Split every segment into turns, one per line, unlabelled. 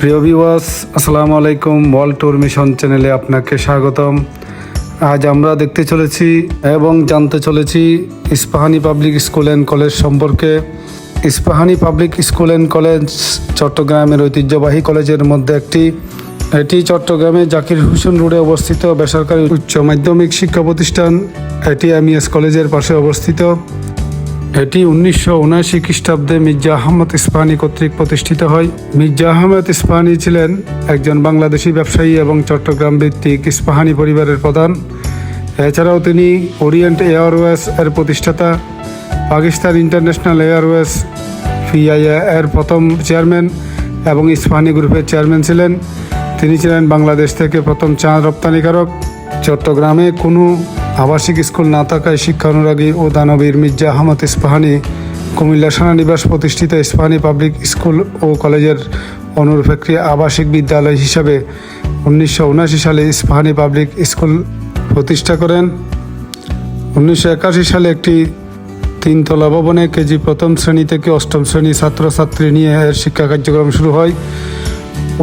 প্রিয় ভিউয়ার্স আসসালামু আলাইকুম। ওয়ার্ল্ড ট্যুর মিশন চ্যানেলে আপনাকে স্বাগতম। আজ আমরা দেখতে চলেছি এবং জানতে চলেছি Ispahani public school and college সম্পর্কে। Ispahani public school and college চট্টগ্রামের ঐতিহ্যবাহী কলেজের মধ্যে একটি। এটি চট্টগ্রামে জাকির হোসেন রোডে অবস্থিত বেসরকারি উচ্চ মাধ্যমিক শিক্ষা প্রতিষ্ঠান। এটি এমইএস কলেজের পাশে অবস্থিত। এটি উনিশশো উনআশি খ্রিস্টাব্দে মির্জা আহমদ ইস্পাহানি কর্তৃক প্রতিষ্ঠিত হয়। মির্জা আহমদ ইস্পাহানি ছিলেন একজন বাংলাদেশি ব্যবসায়ী এবং চট্টগ্রাম ভিত্তিক ইস্পাহানি পরিবারের প্রধান। এছাড়াও তিনি ওরিয়েন্ট এয়ারওয়েজ এর প্রতিষ্ঠাতা, পাকিস্তান ইন্টারন্যাশনাল এয়ারওয়েজ পিআইএ এর প্রথম চেয়ারম্যান এবং ইস্পাহানি গ্রুপের চেয়ারম্যান ছিলেন। তিনি ছিলেন বাংলাদেশ থেকে প্রথম চা রপ্তানিকারক। চট্টগ্রামে কোনো আবাসিক স্কুল না থাকায় শিক্ষা অনুরাগী ও দানবীর মির্জা আহমদ ইস্পাহানি কুমিল্লা সেনানিবাস প্রতিষ্ঠিত ইস্পাহানি পাবলিক স্কুল ও কলেজের অনুরূপ একটি আবাসিক বিদ্যালয় হিসাবে উনিশশো উনআশি সালে ইস্পাহানি পাবলিক স্কুল প্রতিষ্ঠা করেন। উনিশশো একাশি সালে একটি তিনতলা ভবনে কেজি প্রথম শ্রেণি থেকে অষ্টম শ্রেণি ছাত্রছাত্রী নিয়ে এর শিক্ষা কার্যক্রম শুরু হয়।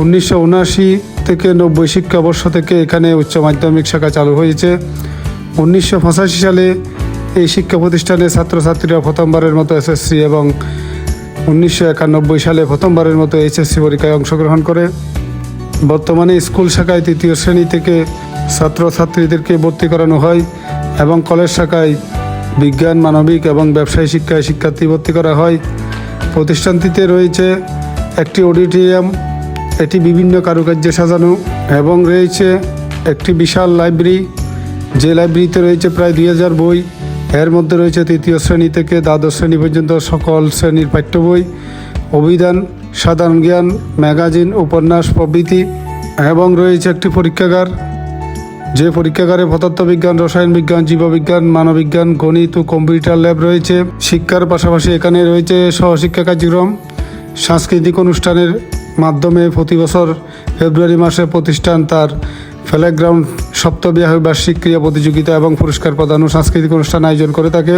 উনিশশো উনআশি থেকে নব্বই শিক্ষাবর্ষ থেকে এখানে উচ্চ মাধ্যমিক শাখা চালু হয়েছে। উনিশশো পঁচাশি সালে এই শিক্ষা প্রতিষ্ঠানে ছাত্রছাত্রীরা প্রথমবারের মতো এসএসসি এবং উনিশশো একানব্বই সালে প্রথমবারের মতো এইচএসসি পরীক্ষায় অংশগ্রহণ করে। বর্তমানে স্কুল শাখায় তৃতীয় শ্রেণি থেকে ছাত্রছাত্রীদেরকে ভর্তি করানো হয় এবং কলেজ শাখায় বিজ্ঞান, মানবিক এবং ব্যবসায় শিক্ষায় শিক্ষার্থী ভর্তি করা হয়। প্রতিষ্ঠানটিতে রয়েছে একটি অডিটোরিয়াম, এটি বিভিন্ন কারুকার্যে সাজানো এবং রয়েছে একটি বিশাল লাইব্রেরি। যে লাইব্রেরিতে রয়েছে প্রায় দুই হাজার বই, এর মধ্যে রয়েছে তৃতীয় শ্রেণি থেকে দ্বাদশ শ্রেণি পর্যন্ত সকল শ্রেণির পাঠ্য বই, অভিধান, সাধারণ জ্ঞান, ম্যাগাজিন, উপন্যাস, প্রভৃতি এবং রয়েছে একটি পরীক্ষাগার। যে পরীক্ষাগারে পদার্থবিজ্ঞান, রসায়ন বিজ্ঞান, জীববিজ্ঞান মানবিজ্ঞান গণিত ও কম্পিউটার ল্যাব রয়েছে। শিক্ষার পাশাপাশি এখানে রয়েছে সহশিক্ষা কার্যক্রম। সাংস্কৃতিক অনুষ্ঠানের মাধ্যমে প্রতি বছর ফেব্রুয়ারি মাসে প্রতিষ্ঠান তার ফ্ল্যাগ্রাউন্ড সপ্তবিবাহ বার্ষিক ক্রীড়া প্রতিযোগিতা এবং পুরস্কার প্রদান ও সাংস্কৃতিক অনুষ্ঠান আয়োজন করে থাকে।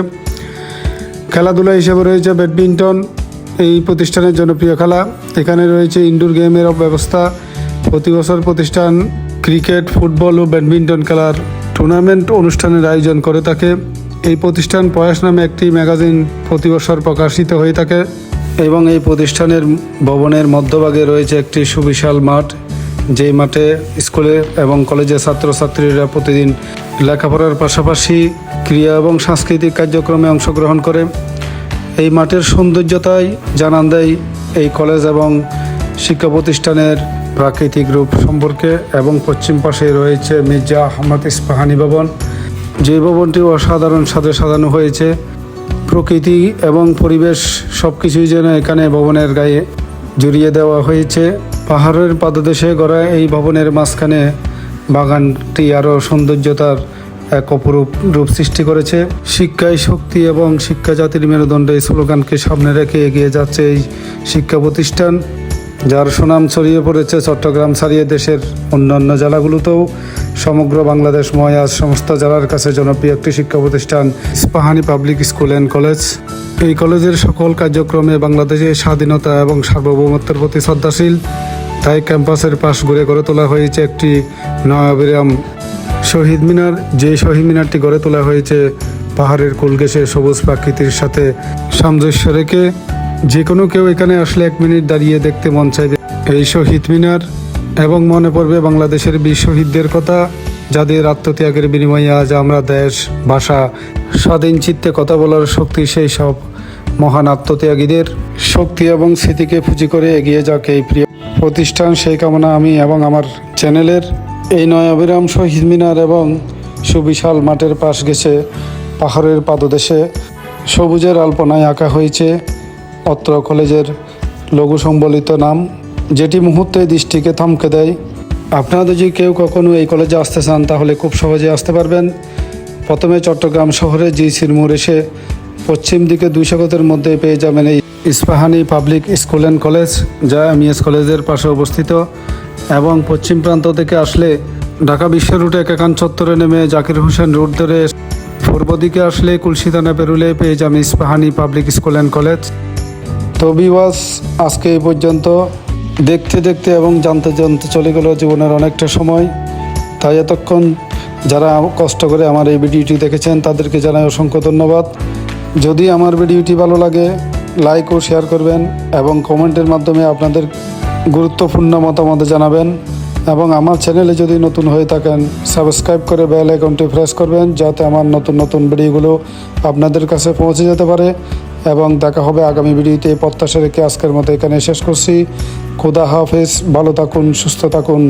খেলাধুলা হিসেবে রয়েছে ব্যাডমিন্টন, এই প্রতিষ্ঠানের জনপ্রিয় খেলা। এখানে রয়েছে ইনডোর গেমের ব্যবস্থা প্রতি বছর প্রতিষ্ঠান ক্রিকেট, ফুটবল ও ব্যাডমিন্টন খেলার টুর্নামেন্ট অনুষ্ঠানের আয়োজন করে থাকে। এই প্রতিষ্ঠান প্রয়াস নামে একটি ম্যাগাজিন প্রতি বছর প্রকাশিত হয়ে থাকে এবং এই প্রতিষ্ঠানের ভবনের মধ্যভাগে রয়েছে একটি সুবিশাল মাঠ। যেই মাঠে স্কুলে এবং কলেজের ছাত্রছাত্রীরা প্রতিদিন লেখাপড়ার পাশাপাশি ক্রিয়া এবং সাংস্কৃতিক কার্যক্রমে অংশগ্রহণ করে। এই মাঠের সৌন্দর্যতাই জানান দেয় এই কলেজ এবং শিক্ষা প্রতিষ্ঠানের প্রাকৃতিক রূপ সম্পর্কে এবং পশ্চিম পাশে রয়েছে মির্জা আহমদ ইস্পাহানি ভবন। যে ভবনটি অসাধারণ সাথে সাজানো হয়েছে। প্রকৃতি এবং পরিবেশ সব কিছুই যেন এখানে ভবনের গায়ে জড়িয়ে দেওয়া হয়েছে। পাহাড়ের পাদদেশে গড়া এই ভবনের মাঝখানে বাগানটি আরও সৌন্দর্যতার এক অপরূপ রূপ সৃষ্টি করেছে। শিক্ষায় শক্তি এবং শিক্ষা জাতির মেরুদণ্ডে এই স্লোগানকে সামনে রেখে এগিয়ে যাচ্ছে এই শিক্ষা প্রতিষ্ঠান, যার সুনাম ছড়িয়ে পড়েছে চট্টগ্রাম ছাড়িয়ে দেশের অন্যান্য জেলাগুলোতেও। সমগ্র বাংলাদেশ ময়াজ সমস্ত জেলার কাছে জনপ্রিয় একটি শিক্ষা প্রতিষ্ঠান Ispahani public school and college. এই কলেজের সকল কার্যক্রমে বাংলাদেশের স্বাধীনতা এবং সার্বভৌমত্বের প্রতি শ্রদ্ধাশীল। তাই ক্যাম্পাসের পাশ ঘুরে গড়ে তোলা হয়েছে একটি নয়াবিরাম শহীদ মিনার, যে শহীদ মিনারটি গড়ে তোলা হয়েছে, পাহাড়ের কুলগেসে সবুজ প্রাকৃতির সাথে সামঞ্জস্য রেখে। যে কোনো কেউ এখানে আসলে এক মিনিট দাঁড়িয়ে দেখতে মন চাইবে। এই শহীদ মিনার এবং মনে পড়বে বাংলাদেশের বীর শহীদদের কথা, যাদের আত্মত্যাগের বিনিময়ে আজ আমরা দেশ, ভাষা, স্বাধীন চিত্তে কথা বলার শক্তি, সেই সব মহান আত্মত্যাগীদের শক্তি এবং স্মৃতিকে পুঁজি করে এগিয়ে যাক এই প্রিয় প্রতিষ্ঠান। সেই কামনা আমি এবং আমার চ্যানেলের এই নয় অবিরাম শহীদ মিনার এবং সুবিশাল মাঠের পাশ গেছে পাহাড়ের পাদদেশে। সবুজের আলপনায় আঁকা হয়েছে অত্র কলেজের লঘু সম্বলিত নাম। যেটি মুহূর্তে দৃষ্টিকে থমকে দেয়। আপনারা যদি কেউ কখনো এই কলেজে আসতে চান, তাহলে খুব সহজে আসতে পারবেন। প্রথমে চট্টগ্রাম শহরে জি সিরমুর এসে পশ্চিম দিকে দুইশো গতের মধ্যে পেয়ে যাবেন এই Ispahani public school and college, যা এমইএস কলেজের পাশে অবস্থিত। এবং পশ্চিম প্রান্ত থেকে আসলে ঢাকা বিশ্ব রুটে একাকান চত্বরে নেমে জাকির হোসেন রোড ধরে পূর্ব দিকে আসলে কুলসিদানা পেরুলে পেয়ে যাবেন Ispahani public school and college. তো বিওয়াস আজকে এই পর্যন্ত দেখতে দেখতে এবং জানতে জানতে চলে গেল জীবনের অনেকটা সময়। তাই এতক্ষণ যারা কষ্ট করে আমার এই ভিডিওটি দেখেছেন, তাদেরকে জানাই অসংখ্য ধন্যবাদ। যদি আমার ভিডিওটি ভালো লাগে লাইক ও শেয়ার করবেন এবং কমেন্টের মাধ্যমে আপনাদের গুরুত্বপূর্ণ মতামত জানাবেন। এবং আমার চ্যানেলে যদি নতুন হয়ে থাকেন সাবস্ক্রাইব করে বেল আইকনটি প্রেস করবেন, যাতে আমার নতুন নতুন ভিডিওগুলো আপনাদের কাছে পৌঁছে যেতে পারে। এবং দেখা হবে আগামী ভিডিওতে। এই প্রত্যাশা রেখে আজকের মতো এখানে শেষ করছি। খুদা হাফেজ, ভালো থাকুন, সুস্থ থাকুন।